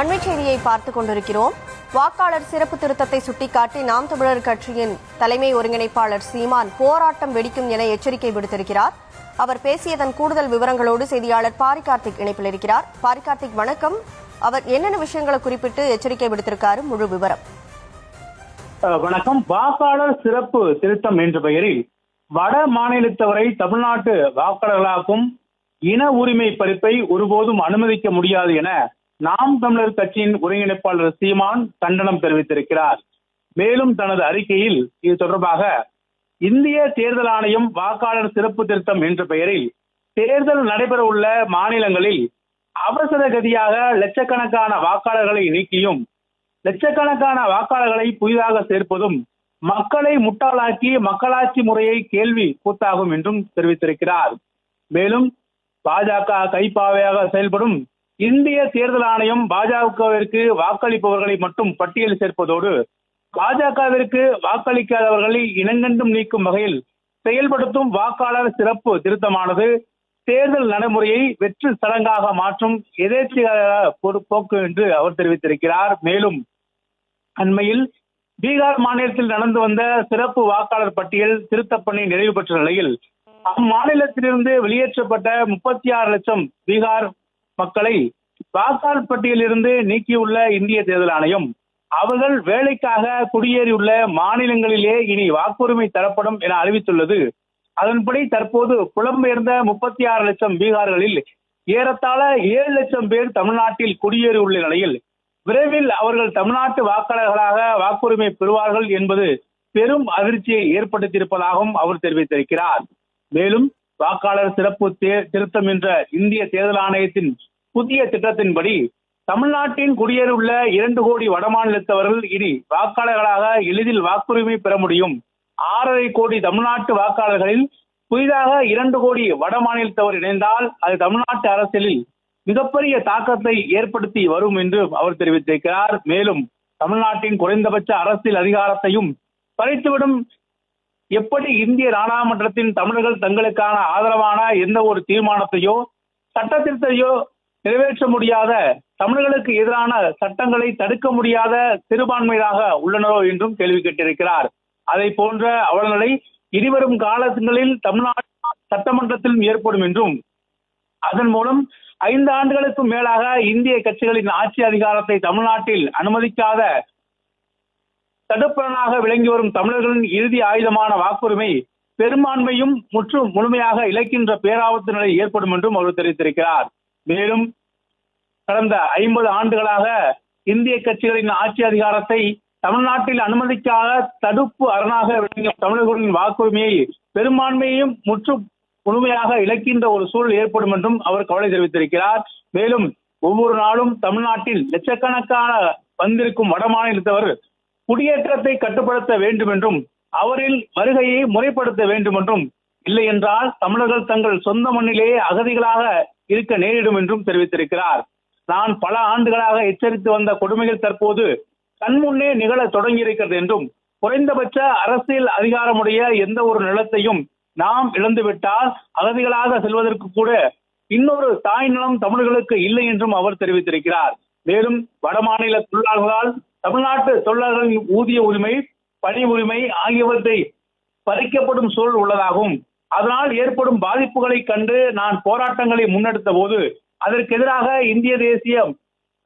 அண்மை செய்தியை பார்த்துக் கொண்டிருக்கிறோம். வாக்காளர் சிறப்பு திருத்தத்தை சுட்டிக்காட்டி நாம் தமிழர் கட்சியின் தலைமை ஒருங்கிணைப்பாளர் சீமான் போராட்டம் வெடிக்கும் என எச்சரிக்கை விடுத்திருக்கிறார். அவர் பேசியதன் கூடுதல் விவரங்களோடு செய்தியாளர் பாரிகார்த்திக் இணைப்பில் இருக்கிறார். பாரிகார்த்திக் வணக்கம். அவர் என்னென்ன விஷயங்களை குறிப்பிட்டு எச்சரிக்கை விடுத்திருக்காரு? முழு விவரம். வணக்கம். வாக்காளர் சிறப்பு திருத்தம் என்ற பெயரில் வட மாநிலத்தவரை தமிழ்நாட்டு வாக்காளர்களாக்கும் இன உரிமை பறிப்பை ஒருபோதும் அனுமதிக்க முடியாது என நாம் தமிழர் கட்சியின் ஒருங்கிணைப்பாளர் சீமான் கண்டனம் தெரிவித்திருக்கிறார். மேலும் தனது அறிக்கையில் இது தொடர்பாக இந்திய தேர்தல் ஆணையம் வாக்காளர் சிறப்பு திருத்தம் என்ற பெயரில் தேர்தல் நடைபெற உள்ள மாநிலங்களில் அவசர கதியாக லட்சக்கணக்கான வாக்காளர்களை நீக்கியும் லட்சக்கணக்கான வாக்காளர்களை புதிதாக சேர்ப்பதும் மக்களை முட்டாளாக்கி மக்களாட்சி முறையை கேள்வி கூத்தாகும் என்றும் தெரிவித்திருக்கிறார். மேலும் பாஜக கைப்பாவையாக செயல்படும் இந்திய தேர்தல் ஆணையம் பாஜகவிற்கு வாக்களிப்பவர்களை மட்டும் பட்டியல் சேர்ப்பதோடு பாஜகவிற்கு வாக்களிக்காதவர்களை இனங்கண்டும் நீக்கும் வகையில் செயல்படுத்தும் வாக்காளர் சிறப்பு திருத்தமானது தேர்தல் நடைமுறையை வெற்று சடங்காக மாற்றும் எதேச்சிகர போக்கு என்று அவர் தெரிவித்திருக்கிறார். மேலும் அண்மையில் பீகார் மாநிலத்தில் நடந்து வந்த சிறப்பு வாக்காளர் பட்டியல் திருத்தப் பணி நிறைவு பெற்ற நிலையில் அம்மாநிலத்திலிருந்து வெளியேற்றப்பட்ட முப்பத்தி ஆறு லட்சம் பீகார் மக்களை வாக்காளர் பட்டியலிருந்து நீக்கியுள்ள இந்திய தேர்தல் ஆணையம் அவர்கள் வேலைக்காக குடியேறியுள்ள மாநிலங்களிலே இனி வாக்குரிமை தரப்படும் என அறிவித்துள்ளது. அதன்படி தற்போது புலம்பெயர்ந்த முப்பத்தி ஆறு லட்சம் பீகார்களில் ஏறத்தாழ ஏழு லட்சம் பேர் தமிழ்நாட்டில் குடியேறியுள்ள நிலையில் விரைவில் அவர்கள் தமிழ்நாட்டு வாக்காளர்களாக வாக்குரிமை பெறுவார்கள் என்பது பெரும் அதிர்ச்சியை ஏற்படுத்தியிருப்பதாகவும் அவர் தெரிவித்திருக்கிறார். மேலும் வாக்காளர் சிறப்பு திருத்தம் என்ற இந்திய தேர்தல் ஆணையத்தின் புதிய திட்டத்தின்படி தமிழ்நாட்டின் குடியேறியுள்ள இரண்டு கோடி வடமாநிலத்தவர்கள் இனி வாக்காளர்களாக எளிதில் வாக்குரிமை பெற முடியும். ஆறரை கோடி தமிழ்நாட்டு வாக்காளர்களில் புதிதாக இரண்டு கோடி வட மாநிலத்தவர் இணைந்தால் அது தமிழ்நாட்டு அரசியலில் மிகப்பெரிய தாக்கத்தை ஏற்படுத்தி வரும் என்று அவர் தெரிவித்திருக்கிறார். மேலும் தமிழ்நாட்டின் குறைந்தபட்ச அரசியல் அதிகாரத்தையும் பறித்துவிடும் எப்படி இந்திய நாடாளுமன்றத்தின் தமிழர்கள் தங்களுக்கான ஆதரவான எந்த ஒரு தீர்மானத்தையோ சட்டத்திருத்தையோ நிறைவேற்ற முடியாத தமிழர்களுக்கு எதிரான சட்டங்களை தடுக்க முடியாத சிறுபான்மையாக உள்ளனரோ என்றும் கேள்வி கேட்டிருக்கிறார். அதை போன்ற அவலநிலை இனிவரும் காலங்களில் தமிழ்நாடு சட்டமன்றத்திலும் ஏற்படும் என்றும் அதன் மூலம் ஐந்து ஆண்டுகளுக்கும் மேலாக இந்திய கட்சிகளின் ஆட்சி அதிகாரத்தை தமிழ்நாட்டில் அனுமதிக்காத தடுப்பலனாக விளங்கி வரும் தமிழர்களின் இறுதி ஆயுதமான வாக்குரிமை பெரும்பான்மையும் முற்றும் முழுமையாக இழக்கின்ற பேராபத்து நிலை ஏற்படும் என்றும் அவர் தெரிவித்திருக்கிறார். மேலும் கடந்த ஐம்பது ஆண்டுகளாக இந்திய கட்சிகளின் ஆட்சி அதிகாரத்தை தமிழ்நாட்டில் அனுமதிக்காத தடுப்பு அரணாக விளங்கிய தமிழர்களின் வாக்குரிமையை பெரும்பான்மையையும் முற்று முழுமையாக இழக்கின்ற ஒரு சூழல் ஏற்படும் என்றும் அவர் கவலை தெரிவித்திருக்கிறார். மேலும் ஒவ்வொரு நாளும் தமிழ்நாட்டில் லட்சக்கணக்கான வந்திருக்கும் வடமாநிலத்தவர் குடியேற்றத்தை கட்டுப்படுத்த வேண்டும் என்றும் அவரில் வருகையை முறைப்படுத்த வேண்டும் என்றும் இல்லை என்றால் தமிழர்கள் தங்கள் சொந்த மண்ணிலேயே அகதிகளாக இருக்க நேரிடும் என்றும் தெரிவித்திருக்கிறார். நான் பல ஆண்டுகளாக எச்சரித்து வந்த கொடுமைகள் தற்போது கண்முன்னே நிகழ தொடங்கியிருக்கிறது என்றும் குறைந்தபட்ச அரசியல் அதிகாரமுடைய எந்த ஒரு நிலத்தையும் நாம் இழந்துவிட்டால் அகதிகளாக செல்வதற்கு கூட இன்னொரு தாய் நிலம் தமிழர்களுக்கு இல்லை என்றும் அவர் தெரிவித்திருக்கிறார். மேலும் வடமாநில தொழிலாளர்களால் தமிழ்நாட்டு தொழிலாளர்களின் ஊதிய உரிமை பணி உரிமை ஆகியவற்றை பறிக்கப்படும் சூழல் உள்ளதாகவும் அதனால் ஏற்படும் பாதிப்புகளை கண்டு நான் போராட்டங்களை முன்னெடுத்த போது அதற்கு எதிராக இந்திய தேசிய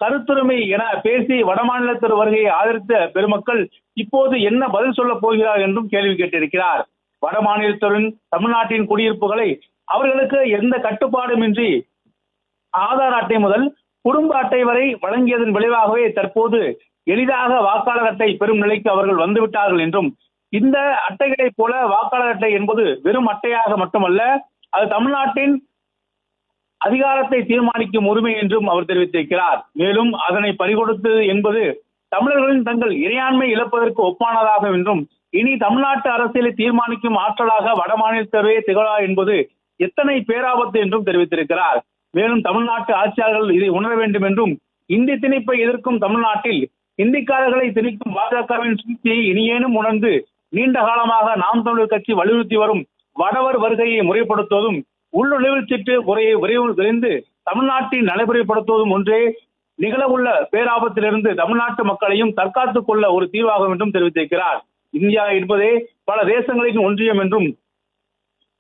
கருத்துரிமை என பேசி வடமாநிலத்தர் வருகையை ஆதரித்த பெருமக்கள் இப்போது என்ன பதில் சொல்ல போகிறார் என்றும் கேள்வி கேட்டிருக்கிறார். வடமாநிலத்தரின் தமிழ்நாட்டின் குடியிருப்புகளை அவர்களுக்கு எந்த கட்டுப்பாடுமின்றி ஆதார் அட்டை முதல் குடும்ப அட்டை வரை வழங்கியதன் விளைவாகவே தற்போது எளிதாக வாக்காளர் அட்டை பெறும் நிலைக்கு அவர்கள் வந்துவிட்டார்கள் என்றும் இந்த அட்டைகளைப் போல வாக்காளர் அட்டை என்பது வெறும் அட்டையாக மட்டுமல்ல அது தமிழ்நாட்டின் அதிகாரத்தை தீர்மானிக்கும் உரிமை என்றும் அவர் தெரிவித்திருக்கிறார். மேலும் அதனை பறிகொடுத்தது என்பது தமிழர்களின் தங்கள் இறையாண்மை இழப்பதற்கு ஒப்பானதாகும் என்றும் இனி தமிழ்நாட்டு அரசியலை தீர்மானிக்கும் ஆற்றலாக வடமாநிலத்தவே திகழா என்பது எத்தனை பேராபத்து என்றும் தெரிவித்திருக்கிறார். மேலும் தமிழ்நாட்டு ஆட்சியாளர்கள் இதை உணர வேண்டும் என்றும் இந்தி திணிப்பை எதிர்க்கும் தமிழ்நாட்டில் இந்திக்காரர்களை திணிக்கும் பாஜகவின் சூழ்ச்சியை இனியேனும் உணர்ந்து நீண்ட காலமாக நாம் தமிழர் கட்சி வலியுறுத்தி வரும் வடவர் வருகையை முறைப்படுத்துவதும் உள்நுழைவுச் சீட்டு முறையை விரைவில் விரைந்து தமிழ்நாட்டில் நடைமுறைப்படுத்துவதும் ஒன்றே நிகழவுள்ள பேராபத்திலிருந்து தமிழ்நாட்டு மக்களையும் தற்காத்துக் கொள்ள ஒரு தீர்வாகும் என்றும் தெரிவித்திருக்கிறார். இந்தியா என்பதே பல தேசங்களின் ஒன்றியம் என்றும்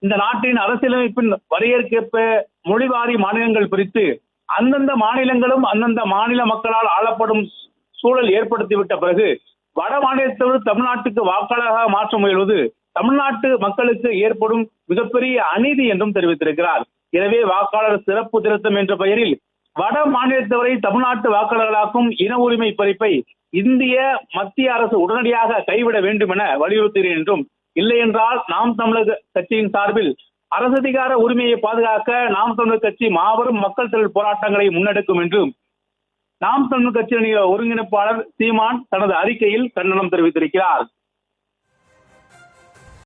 இந்த நாட்டின் அரசியலமைப்பின் வரையறுக்கேற்ப மொழிவாரி மாநிலங்கள் பிரித்து அந்தந்த மாநிலங்களும் அந்தந்த மாநில மக்களால் ஆளப்படும் சூழல் ஏற்படுத்திவிட்ட பிறகு வட மாநிலத்தவர் தமிழ்நாட்டுக்கு வாக்காளராக மாற்ற முயல்வது தமிழ்நாட்டு மக்களுக்கு ஏற்படும் மிகப்பெரிய அநீதி என்றும் தெரிவித்திருக்கிறார். எனவே வாக்காளர் சிறப்பு திருத்தம் என்ற பெயரில் வட மாநிலத்தவரை தமிழ்நாட்டு வாக்காளர்களாக்கும் இன உரிமை பறிப்பை இந்திய மத்திய அரசு உடனடியாக கைவிட வேண்டும் என வலியுறுத்துகிறேன் என்றும் இல்லை என்றால் நாம் தமிழக கட்சியின் சார்பில் அரசதிகார உரிமையை பாதுகாக்க நாம் தமிழர் கட்சி மாபெரும் மக்கள் திரள் போராட்டங்களை முன்னெடுக்கும் என்றும் நாம் தமிழ் கட்சியின் ஒருங்கிணைப்பாளர் சீமான் தனது அறிக்கையில் கண்டனம் தெரிவித்திருக்கிறார்.